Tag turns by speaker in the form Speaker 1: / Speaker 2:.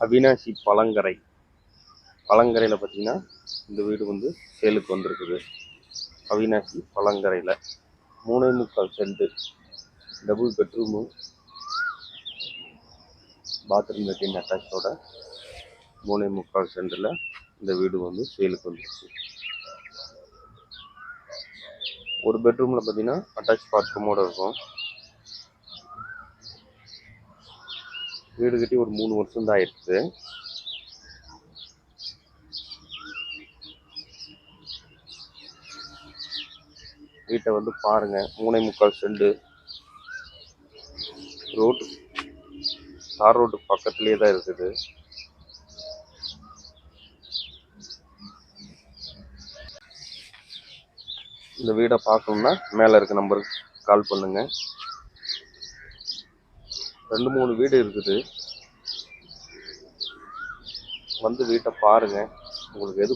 Speaker 1: அவினாசி பழங்கரை. பழங்கரையில் பார்த்தீங்கன்னா இந்த வீடு வந்து சேலுக்கு வந்திருக்குது. அவினாசி பழங்கரையில் மூணே முக்கால் cent double bedroom bathroom latrine அட்டாச்சோட மூணே முக்கால் சென்டில் இந்த வீடு வந்து சேலுக்கு வந்துருக்கு. ஒரு பெட்ரூமில் பார்த்தீங்கன்னா அட்டாச் பாத்ரூமோடு இருக்கும். வீடு கட்டி ஒரு மூணு வருஷம் தான் ஆயிடுச்சு. வீட்டை வந்து பாருங்க மூணே முக்கால் செண்டு. ரோடு தார் ரோடு பக்கத்துலேயே தான் இருக்குது. இந்த வீடை பார்க்கணுன்னா மேலே இருக்க நம்பருக்கு கால் பண்ணுங்க. ரெண்டு மூணு வீடு இருக்குது. வந்து வீட்டை பாருங்க. உங்களுக்கு எது